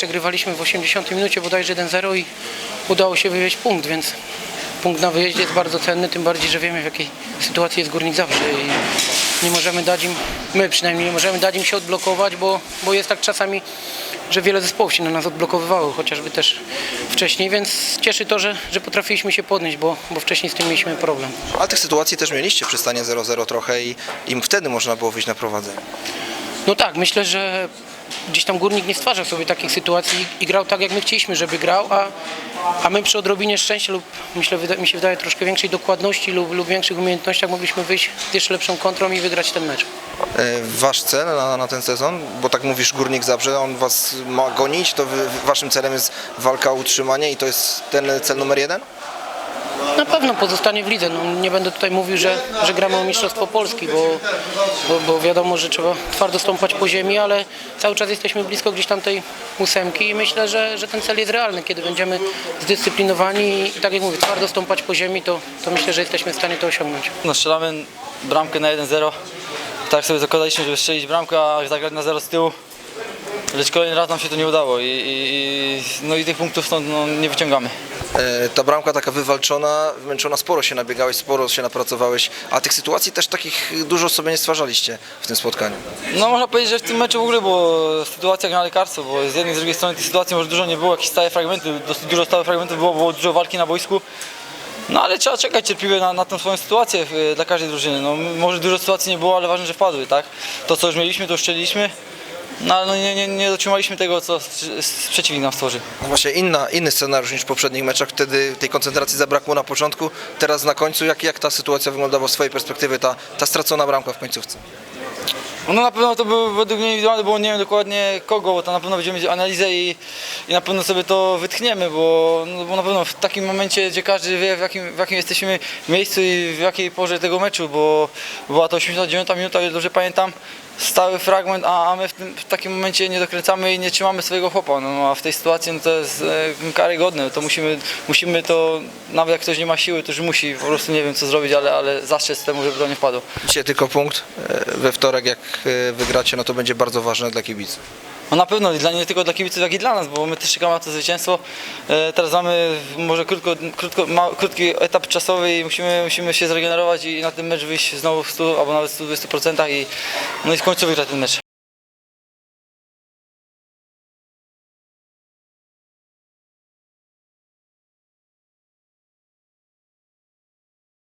przegrywaliśmy w 80 minucie bodajże 1-0 i udało się wywieźć punkt, więc punkt na wyjeździe jest bardzo cenny, tym bardziej, że wiemy w jakiej sytuacji jest Górnik zawsze i nie możemy dać im, my przynajmniej nie możemy dać im się odblokować, bo, bo jest tak czasami, że wiele zespołów się na nas odblokowywało, chociażby też wcześniej, więc cieszy to, że, że potrafiliśmy się podnieść, bo, bo wcześniej z tym mieliśmy problem. Ale tych sytuacji też mieliście przy stanie 0-0 trochę i im wtedy można było wyjść na prowadzenie. No tak, myślę, że gdzieś tam górnik nie stwarzał sobie takich sytuacji i grał tak, jak my chcieliśmy, żeby grał, a, a my przy odrobinie szczęścia lub myślę, mi się wydaje troszkę większej dokładności lub, lub większych umiejętnościach mogliśmy wyjść jeszcze lepszą kontrą i wygrać ten mecz. E, Wasz cel na, na ten sezon, bo tak mówisz Górnik Zabrze, on was ma gonić, to wy, waszym celem jest walka o utrzymanie i to jest ten cel numer jeden? Na pewno pozostanie w lidze. No, nie będę tutaj mówił, że, że gramy o Mistrzostwo Polski, bo, bo, bo wiadomo, że trzeba twardo stąpać po ziemi, ale cały czas jesteśmy blisko gdzieś tam tej ósemki i myślę, że, że ten cel jest realny. Kiedy będziemy zdyscyplinowani i tak jak mówię, twardo stąpać po ziemi, to, to myślę, że jesteśmy w stanie to osiągnąć. No, strzelamy bramkę na 1-0. Tak sobie zakładaliśmy, żeby strzelić bramkę, a zagrać na 0 z tyłu. Lecz kolejny raz nam się to nie udało i, i, no i tych punktów stąd no, nie wyciągamy. E, Ta bramka taka wywalczona, wymęczona, sporo się nabiegałeś, sporo się napracowałeś, a tych sytuacji też takich dużo sobie nie stwarzaliście w tym spotkaniu. No można powiedzieć, że w tym meczu w ogóle było sytuacja jak na lekarstwo, bo z jednej i z drugiej strony tych sytuacji może dużo nie było, jakieś stałe fragmenty, dosyć dużo stałych fragmentów było, było dużo walki na boisku. No ale trzeba czekać cierpliwie na, na tą swoją sytuację e, dla każdej drużyny. No, może dużo sytuacji nie było, ale ważne, że wpadły, tak? To co już mieliśmy, to już strzeliliśmy. No ale no, nie, nie, nie dotrzymaliśmy tego, co przeciwnik nam stworzył. No właśnie inna, inny scenariusz niż w poprzednich meczach, wtedy tej koncentracji zabrakło na początku, teraz na końcu, jak, jak ta sytuacja wyglądała z swojej perspektywy, ta, ta stracona bramka w końcówce? No na pewno to był według mnie indywidualne, bo nie wiem dokładnie kogo, bo to na pewno będziemy mieć analizę i, i na pewno sobie to wytchniemy, bo, no, bo na pewno w takim momencie, gdzie każdy wie w jakim, w jakim jesteśmy miejscu i w jakiej porze tego meczu, bo była to 89 minuta, dobrze pamiętam, stały fragment, a, a my w, tym, w takim momencie nie dokręcamy i nie trzymamy swojego chłopa, no a w tej sytuacji no, to jest e, karygodne, to musimy, musimy to, nawet jak ktoś nie ma siły, to już musi, po prostu nie wiem co zrobić, ale, ale zastrzec temu, żeby to nie wpadło. Dzisiaj tylko punkt, e, we wtorek jak e, wygracie, no to będzie bardzo ważne dla kibiców. No na pewno, dla, nie tylko dla kibiców, jak i dla nas, bo my też czekamy na to zwycięstwo. E, teraz mamy może krótko, krótko, ma, krótki etap czasowy i musimy, musimy się zregenerować i na ten mecz wyjść znowu w 100 albo nawet w 120% i, no i w końcu wygrać ten mecz.